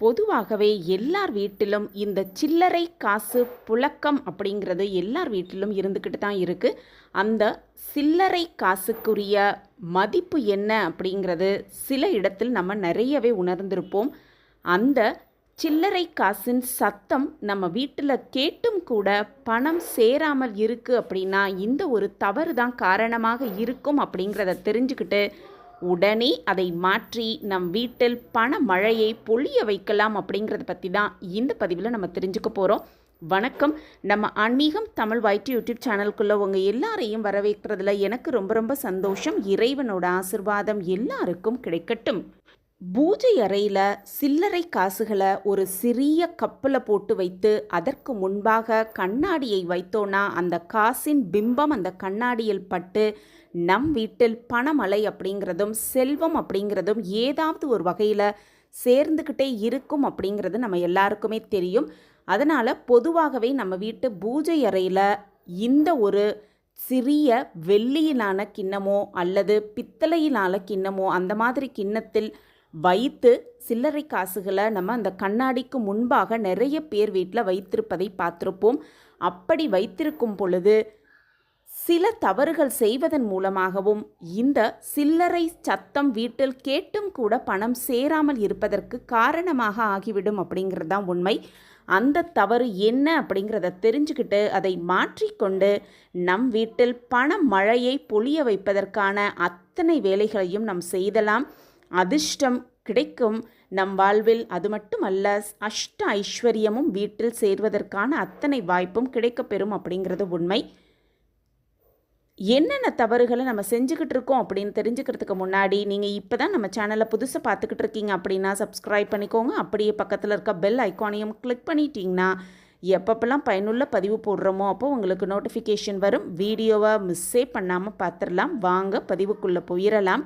பொதுவாகவே எல்லார் வீட்டிலும் இந்த சில்லறை காசு புழக்கம் அப்படிங்கிறது எல்லார் வீட்டிலும் இருந்துக்கிட்டு தான் இருக்குது அந்த சில்லறை காசுக்குரிய மதிப்பு என்ன அப்படிங்கிறது சில இடத்தில் நம்ம நிறையவே உணர்ந்திருப்போம். அந்த சில்லறை காசின் சத்தம் நம்ம வீட்டில் கேட்டும் கூட பணம் சேராமல் இருக்குது அப்படின்னா இந்த ஒரு தவறு தான் காரணமாக இருக்கும் அப்படிங்கிறத தெரிஞ்சுக்கிட்டு உடனே அதை மாற்றி நம் வீட்டில் பண மழையை பொழிய வைக்கலாம் அப்படிங்கிறத பற்றி தான் இந்த பதிவில் நம்ம தெரிஞ்சுக்க போகிறோம் வணக்கம். நம்ம ஆன்மீகம் தமிழ் வைட்டு யூடியூப் சேனலுக்குள்ளே உங்கள் எல்லாரையும் வரவேற்கிறதுல எனக்கு ரொம்ப ரொம்ப சந்தோஷம். இறைவனோட ஆசிர்வாதம் எல்லாருக்கும் கிடைக்கட்டும். பூஜை அறையில் சில்லறை காசுகளை ஒரு சிறிய கப்பில் போட்டு வைத்து அதற்கு முன்பாக கண்ணாடியை வைத்தோன்னா அந்த காசின் பிம்பம் அந்த கண்ணாடியில் பட்டு நம் வீட்டில் பணமலை அப்படிங்கிறதும் செல்வம் அப்படிங்கிறதும் ஏதாவது ஒரு வகையில் சேர்ந்துக்கிட்டே இருக்கும் அப்படிங்கிறது நம்ம எல்லாருக்குமே தெரியும். அதனால் பொதுவாகவே நம்ம வீட்டு பூஜை அறையில் இந்த ஒரு சிறிய வெள்ளியிலான கிண்ணமோ அல்லது பித்தளையிலான கிண்ணமோ அந்த மாதிரி கிண்ணத்தில் வைத்து சில்லறை காசுகளை நம்ம அந்த கண்ணாடிக்கு முன்பாக நிறைய பேர் வீட்டில் வைத்திருப்பதை பார்த்துருப்போம். அப்படி வைத்திருக்கும் பொழுது சில தவறுகள் செய்வதன் மூலமாகவும் இந்த சில்லறை சத்தம் வீட்டில் கேட்டும் கூட பணம் சேராமல் இருப்பதற்கு காரணமாக ஆகிவிடும் அப்படிங்கிறது தான் உண்மை. அந்த தவறு என்ன அப்படிங்கிறத தெரிஞ்சுக்கிட்டு அதை மாற்றிக்கொண்டு நம் வீட்டில் பண மழையை பொழிய வைப்பதற்கான அத்தனை வேலைகளையும் நாம் செய்தலாம். அதிர்ஷ்டம் கிடைக்கும் நம் வாழ்வில். அது மட்டுமல்ல அஷ்ட ஐஸ்வர்யமும் வீட்டில் சேர்வதற்கான அத்தனை வாய்ப்பும் கிடைக்கப்பெறும் அப்படிங்கிறது உண்மை. என்னென்ன தவறுகளை நம்ம செஞ்சுக்கிட்டு இருக்கோம் அப்படின்னு தெரிஞ்சுக்கிறதுக்கு முன்னாடி நீங்கள் இப்போ தான் நம்ம சேனலை புதுசாக பார்த்துக்கிட்டு இருக்கீங்க அப்படின்னா சப்ஸ்கிரைப் பண்ணிக்கோங்க. அப்படியே பக்கத்தில் இருக்க பெல் ஐக்கானையும் கிளிக் பண்ணிட்டீங்கன்னா எப்பப்பெல்லாம் பயனுள்ள பதிவு போடுறோமோ அப்போ உங்களுக்கு நோட்டிஃபிகேஷன் வரும். வீடியோவை மிஸ்ஸே பண்ணாமல் பார்த்துடலாம். வாங்க பதிவுக்குள்ளே போயிடலாம்.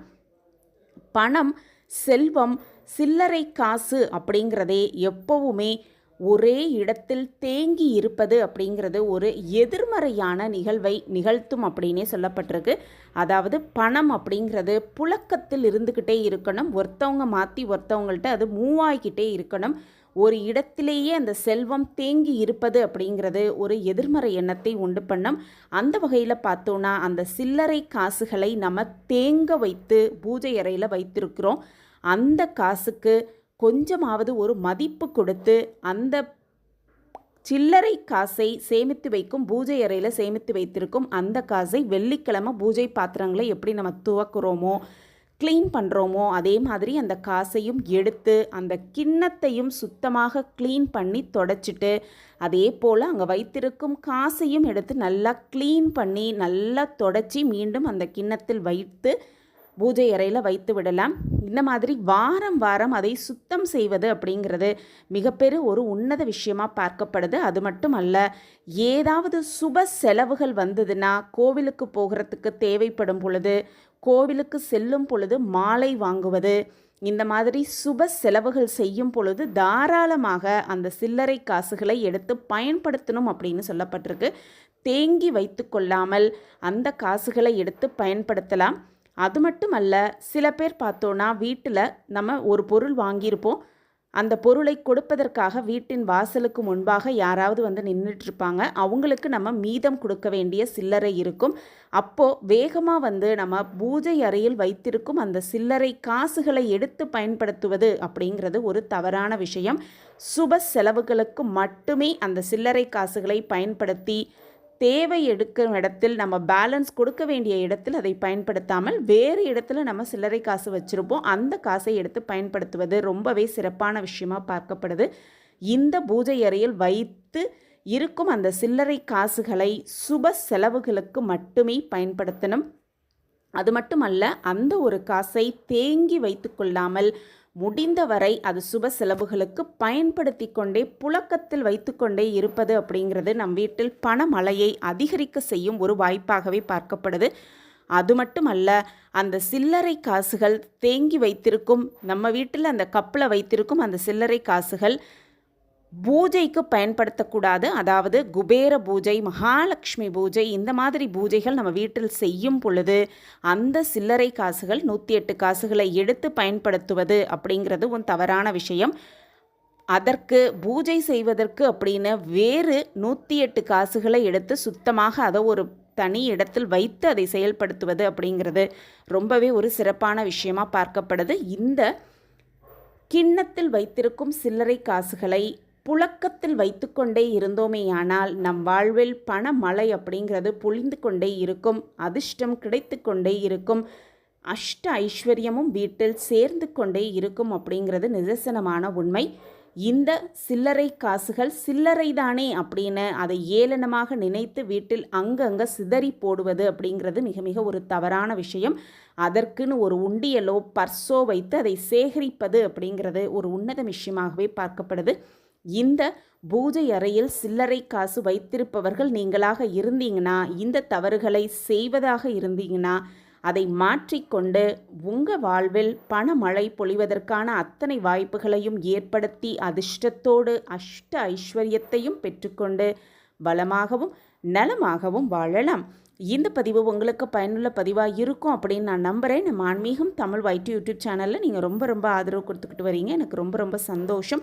பணம் செல்வம் சில்லறை காசு அப்படிங்கிறதே எப்பவுமே ஒரே இடத்தில் தேங்கி இருப்பது அப்படிங்கிறது ஒரு எதிர்மறையான நிகழ்வை நிகழ்த்தும் அப்படின்னே சொல்லப்பட்டிருக்கு. அதாவது பணம் அப்படிங்கிறது புழக்கத்தில் இருந்துக்கிட்டே இருக்கணும். ஒருத்தவங்க மாற்றி ஒருத்தவங்கள்ட்ட அது மூவ் ஆகிக்கிட்டே இருக்கணும். ஒரு இடத்திலேயே அந்த செல்வம் தேங்கி இருப்பது அப்படிங்கிறது ஒரு எதிர்மறை எண்ணத்தை உண்டு பண்ணும். அந்த வகையில் பார்த்தோன்னா அந்த சில்லறை காசுகளை நம்ம தேங்க வைத்து பூஜை அறையில் வைத்திருக்கிறோம். அந்த காசுக்கு கொஞ்சமாவது ஒரு மதிப்பு கொடுத்து அந்த சில்லறை காசை சேமித்து வைக்கும் பூஜை அறையில் சேமித்து வைத்திருக்கும் அந்த காசை வெள்ளிக்கிழமை பூஜை பாத்திரங்களை எப்படி நம்ம துவக்குறோமோ க்ளீன் பண்ணுறோமோ அதே மாதிரி அந்த காசையும் எடுத்து அந்த கிண்ணத்தையும் சுத்தமாக க்ளீன் பண்ணி தொடச்சிட்டு அதே போல் அங்கே வைத்திருக்கும் காசையும் எடுத்து நல்லா க்ளீன் பண்ணி நல்லா தொடச்சி மீண்டும் அந்த கிண்ணத்தில் வைத்து பூஜை அறையில் வைத்து விடலாம். இந்த மாதிரி வாரம் வாரம் அதை சுத்தம் செய்வது அப்படிங்கிறது மிகப்பெரிய ஒரு உன்னத விஷயமாக பார்க்கப்படுது. அது மட்டும் அல்ல ஏதாவது சுப செலவுகள் வந்ததுன்னா கோவிலுக்கு போகிறதுக்கு தேவைப்படும் பொழுது கோவிலுக்கு செல்லும் பொழுது மாலை வாங்குவது. இந்த மாதிரி சுப செலவுகள் செய்யும் பொழுது தாராளமாக அந்த சில்லறை காசுகளை எடுத்து பயன்படுத்தணும் அப்படின்னு சொல்லப்பட்டிருக்கு. தேங்கி வைத்து கொள்ளாமல் அந்த காசுகளை எடுத்து பயன்படுத்தலாம். அது மட்டும் அல்ல சில பேர் பார்த்தோன்னா வீட்டில் நம்ம ஒரு பொருள் வாங்கியிருப்போம். அந்த பொருளை கொடுப்பதற்காக வீட்டின் வாசலுக்கு முன்பாக யாராவது வந்து நின்றுட்டுருப்பாங்க அவங்களுக்கு நம்ம மீதம் கொடுக்க வேண்டிய சில்லறை இருக்கும். அப்போது வேகமாக வந்து நம்ம பூஜை அறையில் வைத்திருக்கும் அந்த சில்லறை காசுகளை எடுத்து பயன்படுத்துவது அப்படிங்கிறது ஒரு தவறான விஷயம். சுப செலவுகளுக்கு மட்டுமே அந்த சில்லறை காசுகளை பயன்படுத்தி தேவை எடுக்கும் இடத்தில் நம்ம பேலன்ஸ் கொடுக்க வேண்டிய இடத்தில் அதை பயன்படுத்தாமல் வேறு இடத்துல நம்ம சில்லறை காசு வச்சுருப்போம். அந்த காசை எடுத்து பயன்படுத்துவது ரொம்பவே சிறப்பான விஷயமாக பார்க்கப்படுது. இந்த பூஜை அறையில் வைத்து இருக்கும் அந்த சில்லறை காசுகளை சுப செலவுகளுக்கு மட்டுமே பயன்படுத்தணும். அது மட்டுமல்ல அந்த ஒரு காசை தேங்கி வைத்து கொள்ளாமல் முடிந்தவரை அது சுப செலவுகளுக்கு பயன்படுத்தி கொண்டே புழக்கத்தில் வைத்துக்கொண்டே இருப்பது அப்படிங்கிறது நம் வீட்டில் பணமழையை அதிகரிக்க செய்யும் ஒரு வாய்ப்பாகவே பார்க்கப்படுது. அது மட்டும் அல்ல அந்த சில்லறை காசுகள் தேங்கி வைத்திருக்கும் நம்ம வீட்டில் அந்த கப்பில் வைத்திருக்கும் அந்த சில்லறை காசுகள் பூஜைக்கு பயன்படுத்தக்கூடாது. அதாவது குபேர பூஜை மகாலட்சுமி பூஜை இந்த மாதிரி பூஜைகள் நம்ம வீட்டில் செய்யும் பொழுது அந்த சில்லறை காசுகள் நூற்றி எட்டு காசுகளை எடுத்து பயன்படுத்துவது அப்படிங்கிறது ஒரு தவறான விஷயம். அதற்கு பூஜை செய்வதற்கு அப்படின்னு வேறு நூற்றி எட்டு காசுகளை எடுத்து சுத்தமாக அதை ஒரு தனி இடத்தில் வைத்து அதை செயல்படுத்துவது அப்படிங்கிறது ரொம்பவே ஒரு சிறப்பான விஷயமா பார்க்கப்படுது. இந்த கிண்ணத்தில் வைத்திருக்கும் சில்லறை காசுகளை புழக்கத்தில் வைத்துக்கொண்டே இருந்தோமேயானால் நம் வாழ்வில் பணமழை அப்படிங்கிறது பொழிந்து கொண்டே இருக்கும் அதிர்ஷ்டம் கிடைத்து கொண்டே இருக்கும் அஷ்ட ஐஸ்வர்யமும் வீட்டில் சேர்ந்து கொண்டே இருக்கும் அப்படிங்கிறது நிதர்சனமான உண்மை. இந்த சில்லறை காசுகள் சில்லறை தானே அப்படின்னு அதை ஏளனமாக நினைத்து வீட்டில் அங்கங்கே சிதறி போடுவது அப்படிங்கிறது மிக மிக ஒரு தவறான விஷயம். அதற்குன்னு ஒரு உண்டியலோ பர்ஸோ வைத்து அதை சேகரிப்பது அப்படிங்கிறது ஒரு உன்னத விஷயமாகவே பார்க்கப்படுது. இந்த பூஜை அறையில் சில்லறை காசு வைத்திருப்பவர்கள் நீங்களாக இருந்தீங்கன்னா இந்த தவறுகளை செய்வதாக இருந்தீங்கன்னா அதை மாற்றிக்கொண்டு உங்கள் வாழ்வில் பணமழை பொழிவதற்கான அத்தனை வாய்ப்புகளையும் ஏற்படுத்தி அதிர்ஷ்டத்தோடு அஷ்ட ஐஸ்வர்யத்தையும் பெற்றுக்கொண்டு பலமாகவும் நலமாகவும் வாழலாம். இந்த பதிவு உங்களுக்கு பயனுள்ள பதிவாக இருக்கும் அப்படின்னு நான் நம்புகிறேன் நம்ம ஆன்மீகம் தமிழ் வைட்டு யூடியூப் சேனலில் நீங்கள் ரொம்ப ரொம்ப ஆதரவு கொடுத்துக்கிட்டு வரீங்க. எனக்கு ரொம்ப ரொம்ப சந்தோஷம்.